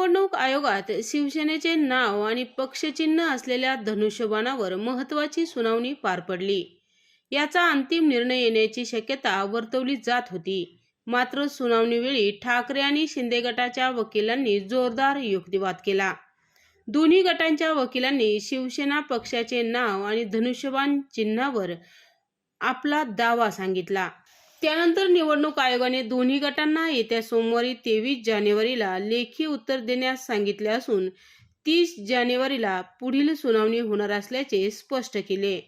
निवडणूक आयोगात शिवसेनेचे नाव आणि पक्षचिन्ह असलेल्या धनुष्यबाणावर महत्वाची सुनावणी पार पडली. याचा अंतिम निर्णय येण्याची शक्यता वर्तवली जात होती. मात्र सुनावणीवेळी ठाकरे आणि शिंदे गटाच्या वकिलांनी जोरदार युक्तिवाद केला. दोन्ही गटांच्या वकिलांनी शिवसेना पक्षाचे नाव आणि धनुष्यबाण चिन्हावर आपला दावा सांगितला. त्यानंतर निवडणूक आयोगाने दोन्ही गटांना येत्या सोमवारी तेवीस जानेवारीला लेखी उत्तर देण्यास सांगितले असून तीस जानेवारीला पुढील सुनावणी होणार असल्याचे स्पष्ट केले.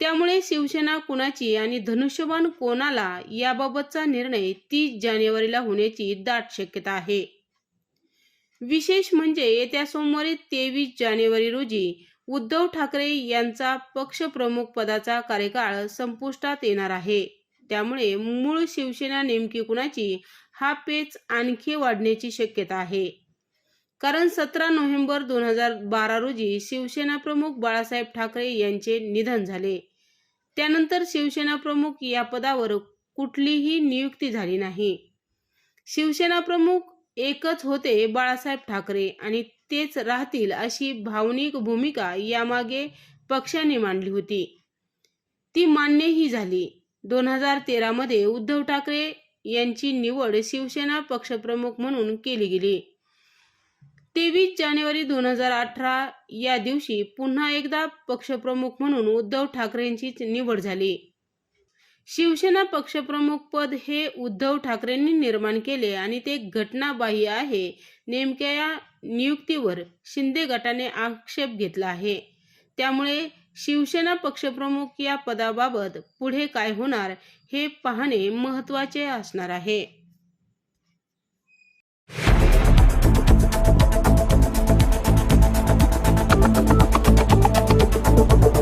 त्यामुळे शिवसेना कुणाची आणि धनुष्यबाण कोणाला याबाबतचा निर्णय तीस जानेवारीला होण्याची दाट शक्यता आहे. विशेष म्हणजे येत्या सोमवारी तेवीस जानेवारी रोजी उद्धव ठाकरे यांचा पक्षप्रमुख पदाचा कार्यकाळ संपुष्टात येणार आहे. त्यामुळे मूळ शिवसेना नेमकी कुणाची हा पेच आणखी वाढण्याची शक्यता आहे. कारण सतरा नोव्हेंबर दोन हजार बारा रोजी शिवसेना प्रमुख बाळासाहेब ठाकरे यांचे निधन झाले. त्यानंतर शिवसेना प्रमुख या पदावर कुठलीही नियुक्ती झाली नाही. शिवसेना प्रमुख एकच होते बाळासाहेब ठाकरे आणि तेच राहतील अशी भावनिक भूमिका यामागे पक्षाने मांडली होती. ती मान्यही झाली. दोन हजार तेरामध्ये उद्धव ठाकरे यांची निवड शिवसेना पक्षप्रमुख म्हणून केली गेली. तेवीस जानेवारी दोन हजार अठरा या दिवशी पुन्हा एकदा पक्षप्रमुख म्हणून उद्धव ठाकरेंची निवड झाली. शिवसेना पक्षप्रमुख पद हे उद्धव ठाकरेंनी निर्माण केले आणि ते घटनाबाह्य आहे. नेमक्या या नियुक्तीवर शिंदे गटाने आक्षेप घेतला आहे. त्यामुळे शिवसेना पक्षप्रमुख या पदाबाबत पुढे काय होणार हे पाहणे महत्त्वाचे असणार आहे.